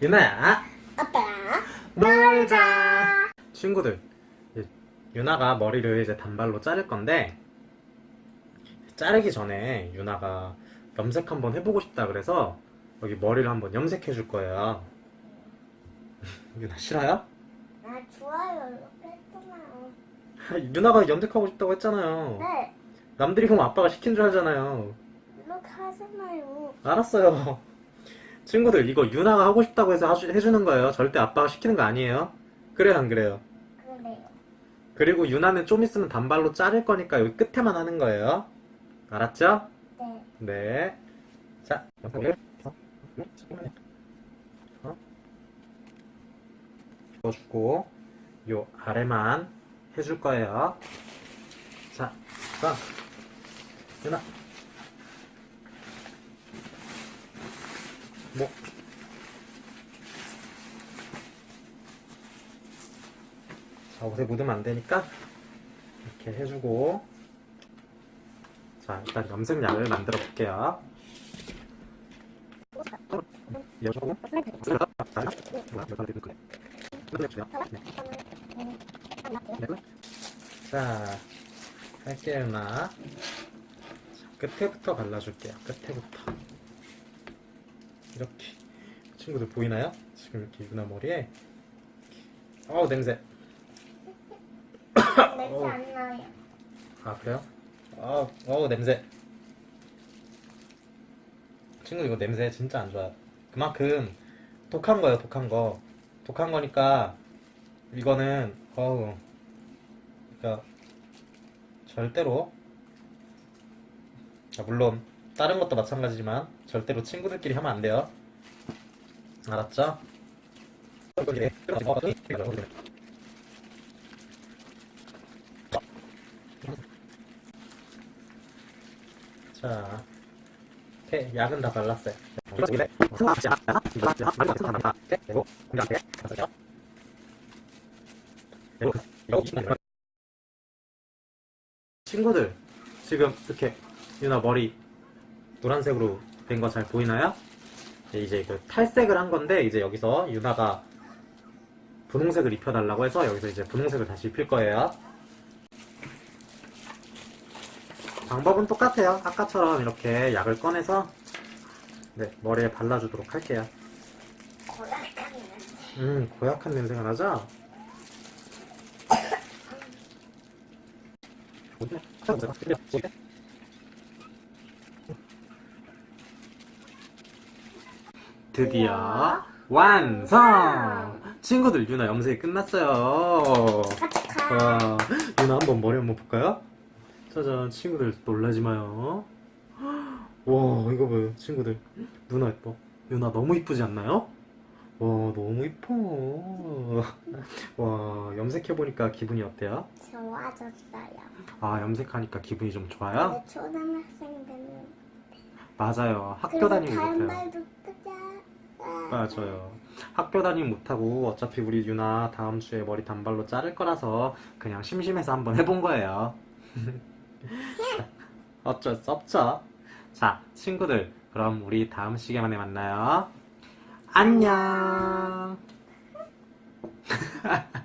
유나야. 아빠랑 놀자. 친구들 유나가 머리를 이제 단발로 자를 건데 자르기 전에 유나가 염색 한번 해보고 싶다 그래서 여기 머리를 한번 염색해 줄 거예요. 유나 싫어요? 나 좋아요. 이렇게 했잖아요. 유나가 염색하고 싶다고 했잖아요. 네. 남들이 보면 아빠가 시킨 줄 알잖아요. 이렇게 하잖아요. 알았어요 친구들 이거 유나가 하고 싶다고 해서 하주- 해주는 거예요 절대 아빠가 시키는 거 아니에요 그래요 안 그래요? 그래요. 그리고 유나는 좀 있으면 단발로 자를 거니까 여기 끝에만 하는 거예요. 알았죠? 네. 네. 자, 여기를 주고 요 아래만 해줄 거예요. 자, 그럼 유나 목 자, 옷에 묻으면 안 되니까 이렇게 해주고 자, 일단 염색약을 만들어 볼게요. 여주고 자, 할게요, 나. 자, 끝에부터 발라줄게요. 끝에부터. 이렇게. 친구들 보이나요? 지금 이렇게 유나 머리에. 어우, 냄새. 냄새 안 나요. 아 그래요? 아, 어우 냄새. 친구 이거 냄새 진짜 안 좋아요. 그만큼 독한 거예요, 독한 거. 독한 거니까 이거는 어우, 그러니까 절대로. 아, 물론 다른 것도 마찬가지지만 절대로 친구들끼리 하면 안 돼요. 알았죠? 자, 오케이, 약은 다 발랐어요. 친구들, 지금 이렇게 유나 머리 노란색으로 된 거 잘 보이나요? 네, 이제 그 탈색을 한 건데 이제 여기서 유나가 분홍색을 입혀달라고 해서 여기서 이제 분홍색을 다시 입힐 거예요. 방법은 똑같아요. 아까처럼 이렇게 약을 꺼내서 네, 머리에 발라주도록 할게요. 음, 고약한 냄새가 나죠? 드디어 완성! 친구들, 유나 염색이 끝났어요. 카카카. 와, 유나 한번 머리 한번 볼까요? 짜잔, 친구들 놀라지 마요. 와, 이거 봐요, 친구들. 누나 예뻐. 유나 너무 이쁘지 않나요? 와, 너무 이뻐. 와, 염색해보니까 기분이 어때요? 좋아졌어요. 아, 염색하니까 기분이 좀 좋아요? 내 초등학생 되면 맞아요. 학교 다니면 못해요. 단발도 뜨자. 맞아요. 학교 다니면 못하고 어차피 우리 유나 다음 주에 머리 단발로 자를 거라서 그냥 심심해서 한번 해본 거예요. 어쩔 수 없죠. 자, 친구들, 그럼 우리 다음 시간에 만나요. 안녕.